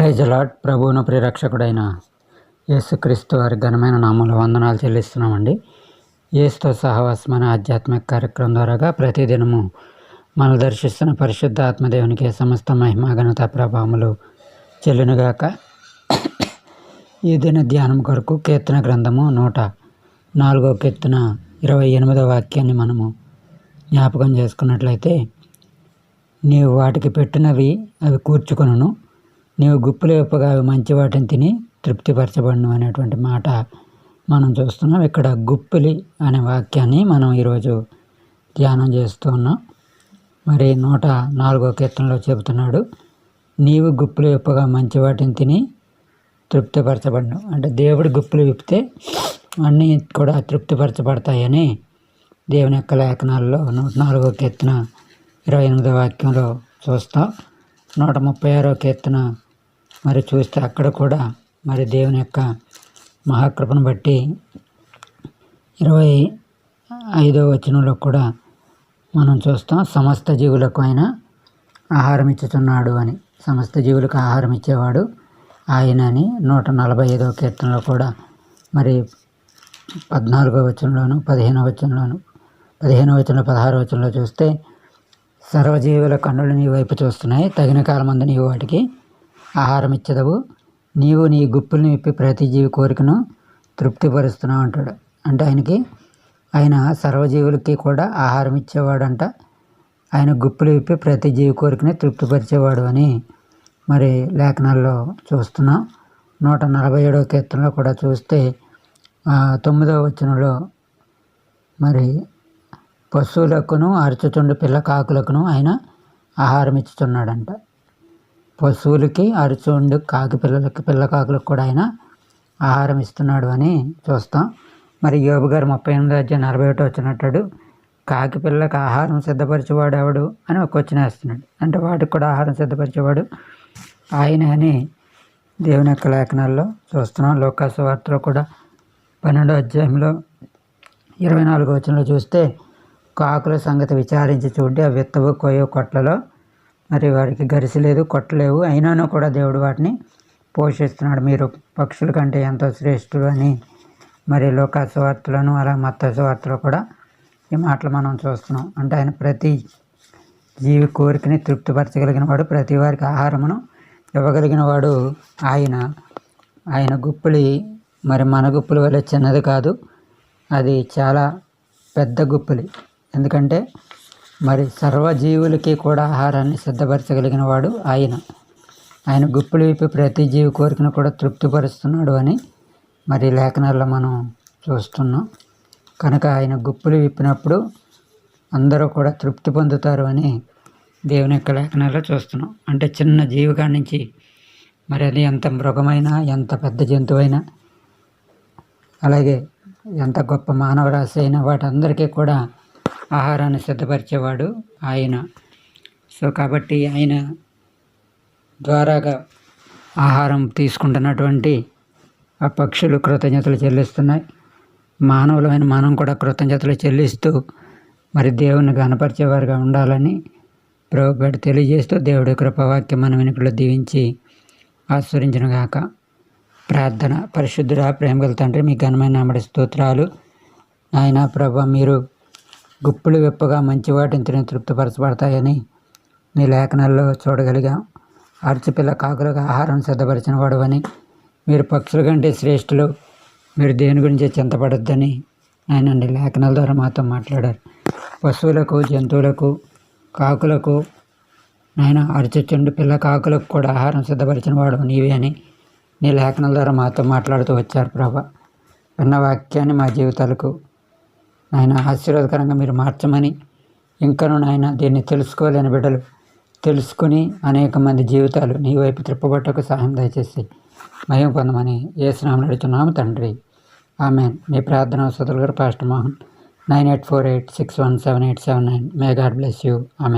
Praise lord ప్రభువును ప్రిరక్షకుడైన యేసుక్రీస్తు వారి ఘనమైన నామూల వందనాలు చెల్లిస్తున్నామండి. యేసుతో సహవాసం అనే ఆధ్యాత్మిక కార్యక్రమం ద్వారాగా ప్రతిదినము మనం దర్శిస్తున్న పరిశుద్ధ ఆత్మదేవునికి సమస్త మహిమ ఘనత ప్రభావములు చెల్లునుగాక ఈ దిన ధ్యానం కొరకు కీర్తన గ్రంథము నూట నాలుగో కీర్తన ఇరవై ఎనిమిదో వాక్యాన్ని మనము జ్ఞాపకం చేసుకున్నట్లయితే నీవు వాటికి పెట్టినవి అవి కూర్చుకొను నీవు గుప్పులు విప్పగా మంచి వాటిని తిని తృప్తిపరచబడను అనేటువంటి మాట మనం చూస్తున్నాం. ఇక్కడ గుప్పిలి అనే వాక్యాన్ని మనం ఈరోజు ధ్యానం చేస్తూ ఉన్నాం. మరి నూట నాలుగో కీర్తనలో చెబుతున్నాడు నీవు గుప్పులు విప్పగా మంచి వాటిని తిని తృప్తిపరచబడ్ను. అంటే దేవుడు గుప్పులు విప్పితే అన్నీ కూడా తృప్తిపరచబడతాయని దేవుని యొక్క లేఖనాల్లో నూట నాలుగో కీర్తన ఇరవై ఎనిమిదో వాక్యంలో చూస్తాం. నూట ముప్పై ఆరో కీర్తన మరి చూస్తే అక్కడ కూడా మరి దేవుని యొక్క మహాకృపను బట్టి ఇరవై ఐదో వచనంలో కూడా మనం చూస్తాం సమస్త జీవులకు ఆయన ఆహారం ఇచ్చుతున్నాడు అని. సమస్త జీవులకు ఆహారం ఇచ్చేవాడు ఆయన అని నూట నలభై ఐదో కీర్తనలో కూడా మరి పద్నాలుగో వచనంలోను పదిహేనో వచనంలోను పదిహేనో వచనంలో పదహారో వచనంలో చూస్తే సర్వజీవుల కన్నులు నీ వైపు చూస్తున్నాయి తగిన కాలమందు నీవు వాటికి ఆహారం ఇచ్చదవు. నీవు నీ గుప్పుల్ని విప్పి ప్రతి జీవి కోరికను తృప్తిపరుస్తున్నావు అంటాడు. అంటే ఆయనకి ఆయన సర్వజీవులకి కూడా ఆహారం ఇచ్చేవాడంట. ఆయన గుప్పులు విప్పి ప్రతి జీవి కోరికని తృప్తిపరిచేవాడు అని మరి లేఖనాల్లో చూస్తున్నాం. నూట నలభై ఏడవ కీర్తనలో కూడా చూస్తే తొమ్మిదవ వచనంలో మరి పశువులకును అరచుచుండు పిల్ల కాకులకును ఆయన ఆహారం ఇచ్చుతున్నాడంట పశువులకి అరచుండు కాకి పిల్లలకి పిల్ల కాకులకు కూడా ఆయన ఆహారం ఇస్తున్నాడు అని చూస్తాం. మరి యోబు గారు ముప్పై ఎనిమిది అధ్యాయం నలభై ఒకటి వచ్చినట్టాడు కాకి పిల్లలకు ఆహారం సిద్ధపరిచేవాడు ఎవడు? అని ఒక వచ్చిన వేస్తున్నాడు. అంటే వాటికి కూడా ఆహారం సిద్ధపరిచేవాడు ఆయన అని దేవుని యొక్క లేఖనాల్లో చూస్తున్నాం. లోకాస వార్తలో కూడా పన్నెండో అధ్యాయంలో ఇరవై నాలుగో వచనంలో చూస్తే కాకుల సంగతి విచారించి చూడి ఆ విత్తవు కొయ్యో కొట్లలో మరి వారికి గరిసలేదు కొట్టలేవు. అయినాను కూడా దేవుడు వాటిని పోషిస్తున్నాడు. మీరు పక్షుల కంటే ఎంతో శ్రేష్ఠుడు అని మరి లోకాసువార్తలను అలా మత్త వార్తలు కూడా ఈ మాటలు మనం చూస్తున్నాం. అంటే ఆయన ప్రతి జీవి కోరికని తృప్తిపరచగలిగిన వాడు ప్రతి వారికి ఆహారమును ఇవ్వగలిగిన వాడు ఆయన. ఆయన గుప్పులి మరి మన గుప్పుల వల్ల చిన్నది కాదు. అది చాలా పెద్ద గుప్పులి. ఎందుకంటే మరి సర్వజీవులకి కూడా ఆహారాన్ని సిద్ధపరచగలిగిన వాడు ఆయన. ఆయన గుప్పులు విప్పి ప్రతి జీవి కోరికను కూడా తృప్తిపరుస్తున్నాడు అని మరి లేఖనాల్లో మనం చూస్తున్నాం. కనుక ఆయన గుప్పులు విప్పినప్పుడు అందరూ కూడా తృప్తి పొందుతారు అని దేవుని యొక్క లేఖనాల్లో చూస్తున్నాం. అంటే చిన్న జీవికాడి నుంచి మరి అది ఎంత మృగమైనా ఎంత పెద్ద జంతువైనా అలాగే ఎంత గొప్ప మానవరాశి అయినా వాటందరికీ కూడా ఆహారాన్ని సిద్ధపరిచేవాడు ఆయన. సో కాబట్టి ఆయన ద్వారాగా ఆహారం తీసుకుంటున్నటువంటి ఆ పక్షులు కృతజ్ఞతలు చెల్లిస్తున్నాయి. మానవులమైన మనం కూడా కృతజ్ఞతలు చెల్లిస్తూ మరి దేవుని గనపరిచేవారుగా ఉండాలని ప్రభుపేట తెలియజేస్తూ దేవుడి కృపవాక్యం మన వెనుకలో దీవించి ఆస్వరించిన గాక ప్రార్థన పరిశుద్ధుడా ప్రేమగల తండ్రి మీ ఘనమైన నామడి స్తోత్రాలు. ఆయన ప్రభ మీరు గుప్పులు విప్పగా మంచి వాటిని తిని తృప్తిపరచబడతాయని నీ లేఖనాల్లో చూడగలిగాం. అరచిపిల్ల కాకులకు ఆహారం సిద్ధపరిచిన వాడవని మీరు పక్షుల కంటే శ్రేష్ఠులు మీరు దేని గురించి చింతపడద్దని ఆయన లేఖనాల ద్వారా మాతో మాట్లాడారు. పశువులకు జంతువులకు కాకులకు నాయన అరచుచుండు పిల్ల కాకులకు కూడా ఆహారం సిద్ధపరిచిన వాడు నీవే అని నీ లేఖనాల ద్వారా మాతో మాట్లాడుతూ వచ్చారు ప్రభా. విన్న వాక్యాన్ని మా జీవితాలకు నాయన ఆశీర్వాదకరంగా మీరు మార్చమని ఇంకను నాయన దీన్ని తెలుసుకోలేని బిడ్డలు తెలుసుకుని అనేక మంది జీవితాలు నీ వైపు త్రిప్పబట్టకు సహాయం దయచేసి మయం పొందమని ఏ స్నామం నడుచున్నాము తండ్రి. ఆమె మీ ప్రార్థన వసతులు గారు pastor Mohan. Nine eight four eight six one seven eight seven nine. May God bless you. ఆమె